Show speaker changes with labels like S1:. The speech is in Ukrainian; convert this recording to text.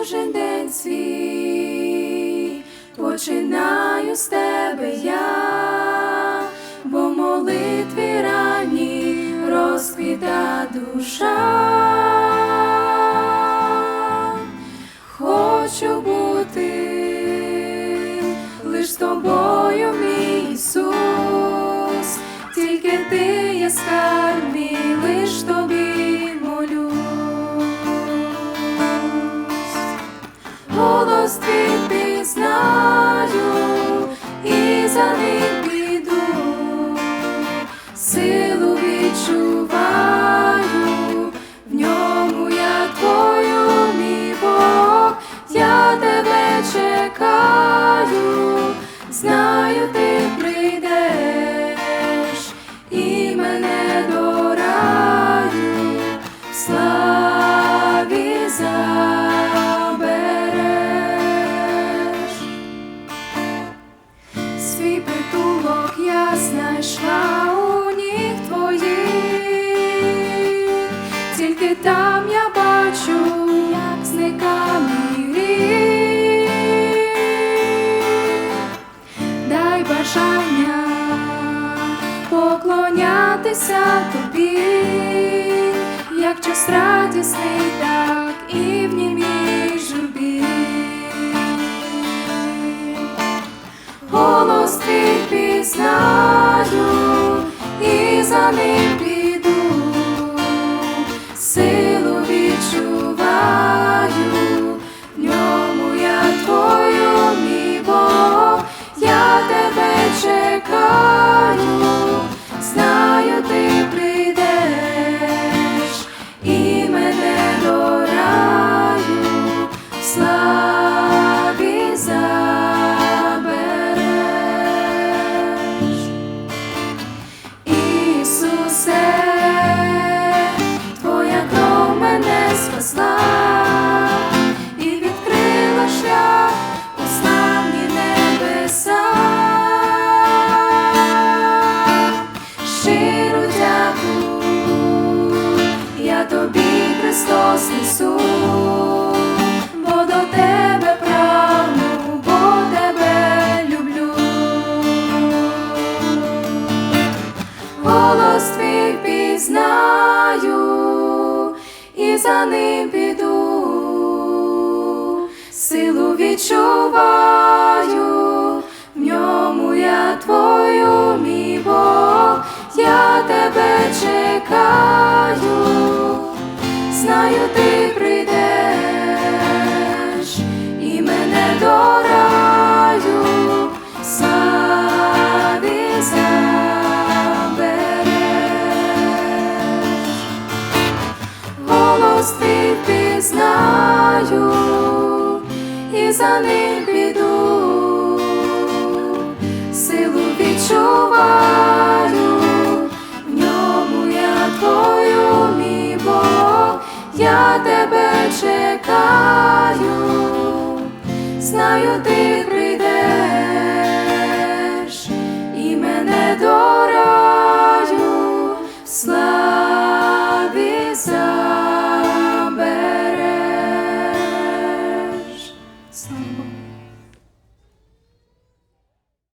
S1: кожен день свій, починаю з тебе я, бо молитві ранні розквіта душа. Хочу бути лиш з тобою, мій Ісус, тільки ти є скарб лиш тобі Голос твій пізнаю і за ним піду, силу відчуваю, в ньому я твою, мій Бог, я тебе чекаю, знаю, ти прийдеш і мене до раю в. Поклонятися тобі, як час радісний, так і в німій журбі. Голос ти пізнаю і за ним Христос, несу, бо до тебе прагну, бо тебе люблю. Голос твій пізнаю і за ним піду, силу відчуваю, в ньому я твою, мій Бог, я тебе чекаю, знаю, ти прийдеш і мене до раю в славі забереш. Голос твій пізнаю і за ним піду, я тебе чекаю, знаю, ти